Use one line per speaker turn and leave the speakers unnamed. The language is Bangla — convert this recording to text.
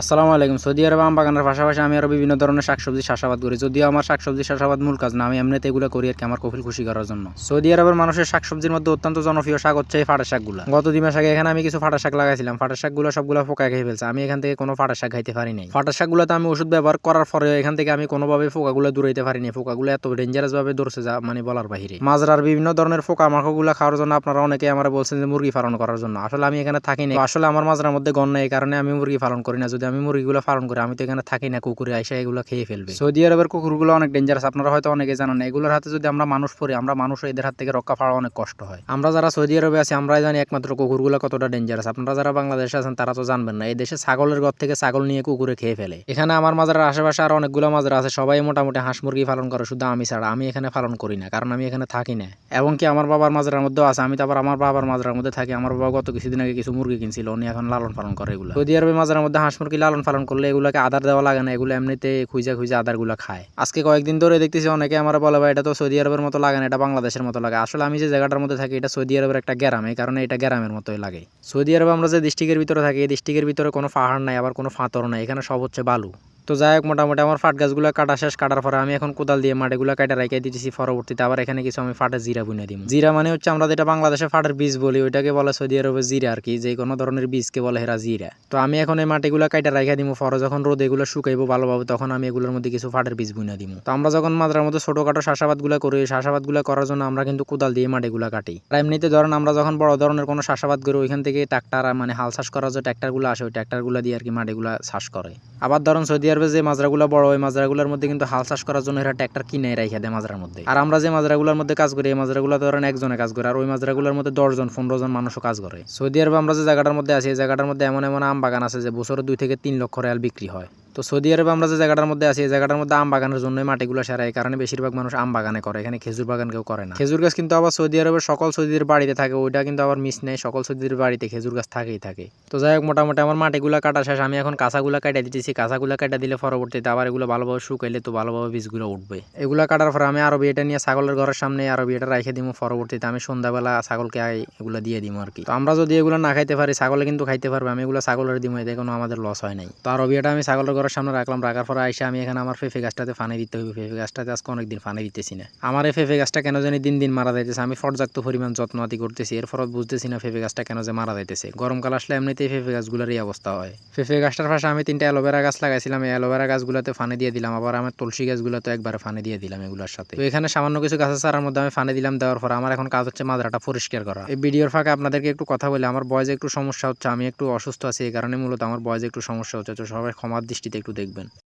আসসালামু আলাইকুম। সৌদি আরব আম বাগানের পাশাপাশি আমি আরও বিভিন্ন ধরনের শাকসবজি চাষাবাদ করি। যদিও আমার শাকসবজি চাষাবাদ মূল কাজ না, আমি এমনিতে এগুলো করি আর কি, আমার কফিল খুশি করার জন্য। সৌদি আরবের মানুষের শাকসবজির মধ্যে অত্যন্ত জনপ্রিয় শাক হচ্ছে এই ফাটা শাকগুলো। গত দুই মাস আগে এখানে আমি কিছু ফাটা শাক লাগাইছিলাম। ফাটা শাকগুলো সবগুলো পোকা খেয়ে ফেলছে। আমি এখান থেকে কোনো ফাটা শাক খাইতে পারি নাই। ফাটা শাকগুলোতে আমি ওষুধ ব্যবহার করার পরে এখান থেকে আমি কোনোভাবে পোকাগুলো দূরাইতে পারিনি পোকাগুলো এত ডেঞ্জারাস ভাবে ধরছে যা মানে বলার বাহিরে। মাজরার বিভিন্ন ধরনের পোকা মাকড়গুলো খাওয়ার জন্য আপনারা অনেকে আমার বলছেন যে মুরগি পালন করার জন্য। আসলে আমি এখানে থাকি না আসলে আমার মাজরার মধ্যে গণ নেই কারণে আমি মুরগি পালন করি না। যদি আমি মুরগিগুলো পালন করি আমি তো এখানে থাকি না কুকুরে আইসা এগুলো খেয়ে ফেলবে। সৌদি আরবের কুকুরগুলো অনেক ডেঞ্জারাস আপনারা হয়তো অনেকে জানেন এগুলোর হাতে যদি আমরা মানুষ পড়ি আমরা মানুষ এদের হাত থেকে রক্ষা পাওয়া অনেক কষ্ট হয়। আমরা যারা সৌদি আরবে আছি আমরাই জানি একমাত্র কুকুরগুলো কতটা ডেঞ্জারাস আপনারা যারা বাংলাদেশে আছেন তারা তো জানবেন না এই দেশে ছাগলের ঘর থেকে ছাগল নিয়ে কুকুরে খেয়ে ফেলে। এখানে আমার মাজারের আশেপাশে আর অনেকগুলো মাজার আছে সবাই মোটামুটি হাঁস মুরগি পালন করে শুধু আমি ছাড়া আমি এখানে পালন করি না কারণ আমি এখানে থাকি না। এবং কি আমার বাবার মাজারের মধ্যেও আছে আমি তো আবার আমার বাবার মাজারের মধ্যে থাকি আমার বাবা গত কিছুদিন আগে কিছু মুরগি কিনছিল উনি এখন লালন পালন করে এগুলো। সৌদি আরবে মাজারের মধ্যে হাঁস মুরগি লালন পালন করলে এগুলোকে আদার দেওয়া লাগে না? এগুলো এমনিতে খুঁজে খুঁজে আদারগুলো খায়। আজকে কয়েকদিন ধরে দেখতেছি অনেকে আমার বলে, ভাই, এটা তো সৌদি আরবের মতো লাগে না, এটা বাংলাদেশের মতো লাগে। আসলে আমি যে জায়গাটার মধ্যে থাকি, এটা সৌদি আরবের একটা গ্রাম। এই কারণে এটা গ্রামের মতোই লাগে। সৌদি আরবে আমরা যে ডিস্ট্রিক্টের ভিতরে থাকি, এই ডিস্ট্রিক্টের ভিতরে কোনো পাহাড় নাই, আবার কোনো ফাতর নাই, এখানে সব হচ্ছে বালু। তো যাই হোক, মোটামুটি আমার ফাট গাছগুলো কাটা শেষ, কাটার পরে আমি এখন কোদাল দিয়ে মাটিগুলো কাটা রেখে দিতেছি পরবর্তীতে। আবার এখানে কিছু আমি ফাটে জিরা বুনে দিব। জিরা মানে হচ্ছে আমরা যেটা বাংলাদেশে ফাটের বীজ বলি, ওইটাকে বলে সৌদি আরবে জিরা আর কি, যে কোনো ধরনের বীজকে বলে হেরা জিরা। তো আমি এখন এই মাটিগুলো কাটা রেখে দিব, পরে যখন রোদ এগুলো শুকাইবো ভালোভাবে, তখন আমি এগুলোর মধ্যে কিছু ফাটের বীজ বুনে দিব। তো আমরা যখন মাদ্রার মধ্যে ছোটখাটো চাষাবাদগুলো করি এই চাষাবাদগুলো করার জন্য আমরা কিন্তু কোদাল দিয়ে মাটিগুলো কাটি। আর এমনিতে ধরেন আমরা যখন বড় ধরনের কোনো চাষাবাদ করি, ওইখান থেকে ট্রাক্টার মানে হাল চাষ করার যে ট্রাক্টারগুলো আসে, ওই ট্রাক্টারগুলো দিয়ে আর কি মাটিগুলো চাষ করে। আবার ধরেন সৌদি আরবে যে মাজরাগুলো বড় ওই মাজরাগুলোর মধ্যে কিন্তু হাল চাষ করার জন্য এরা ট্র্যাক্টর কিনে রেখে দেয় মাজরার মধ্যে। আর আমরা যে মাজরাগুলোর মধ্যে কাজ করি, এই মাজরাগুলো ধরেন একজনে কাজ করে, আর ওই মাজরাগুলোর মধ্যে দশজন পনেরো জন মানুষও কাজ করে। সৌদি আরবে আমরা যে জায়গাটার মধ্যে আছি, এই জায়গাটার মধ্যে এমন এমন আম বাগান আছে যে বছরে দুই থেকে তিন লক্ষ রেয়াল বিক্রি হয়। তো সৌদি আরবে আমরা যে জায়গাটার মধ্যে আছি, এই জায়গাটার মধ্যে আম বাগানের জন্য মাটিগুলো সারা এই কারণে বেশিরভাগ মানুষ আম বাগানে করে, এখানে খেজুর বাগান কেউ করে না। খেজুর গাছ কিন্তু আবার সৌদি আরবের সকল সৌদির বাড়িতে থাকে, ওইটা কিন্তু আবার মিস নেই, সকল সৌদির বাড়িতে খেজুর গাছ থাকেই থাকে। তো যাই হোক, মোটামুটি আমার মাটিগুলো কাটা শেষ, আমি এখন কাঁচাগুলো কাটা দিতেছি। কাঁচাগুলো কাটা দিলে পরবর্তীতে আবার এগুলো ভালোভাবে শুকাইলে তো ভালোভাবে বীজগুলো উঠবে। এগুলো কাটার পরে আমি আরও বিয়েটা নিয়ে ছাগলের ঘরের সামনে আরও বিয়েটা রেখে দিব পরবর্তীতে আমি সন্ধ্যাবেলা ছাগলকে এগুলো দিয়ে দিব আর কি। তো আমরা যদি এগুলো না খাইতে পারি, ছাগলে কিন্তু খাইতে পারবে, আমি এগুলো ছাগলের দিব এতে কোনো আমাদের লস হয় নাই। তো আরও বিয়েটা আমি ছাগলের সামনে রাখলাম, রাখার পরে আইসে আমি এখানে আমার পেঁপে গাছটাতে ফানি দিতে হবে পেঁপে গাছটাতে আজকে অনেকদিন ফানি দিতেছি না। আমার এই পেঁপে গাছটা কেন জানি দিন দিন মারা যাইতেছে। আমি পর্যাপ্ত পরিমাণ যত্ন আতি করতেছি এরপর বুঝতেছি না পেঁপে গাছটা কেন যে মারা যাইতেছে। গরমকাল আসলে এমনিতেই পেঁপে গাছগুলোর এই অবস্থা হয়। পেঁপে গাছটার পাশে আমি তিনটা অ্যালোভেরা গাছ লাগাইছিলাম। এই অ্যালোভেরা গাছগুলোতে ফানি দিয়ে দিলাম। আবার আমার তুলসী গাছগুলোতে একবার ফানি দিয়ে দিলাম এগুলোর সাথে। তো এখানে সামান্য কিছু গাছের চারার মধ্যে আমি ফানি দিলাম। দেওয়ার পর আমার এখন কাজ হচ্ছে মাদ্রাটা পরিষ্কার করা। এই ভিডিওর ফাঁকে আপনাদেরকে একটু কথা বলে। আমার বয়সে একটু সমস্যা হচ্ছে, আমি একটু অসুস্থ আছি, এই কারণে মূলত আমার বয়সে একটু সমস্যা হচ্ছে। তো সবাই ক্ষমার দৃষ্টিতে একটু দেখবেন।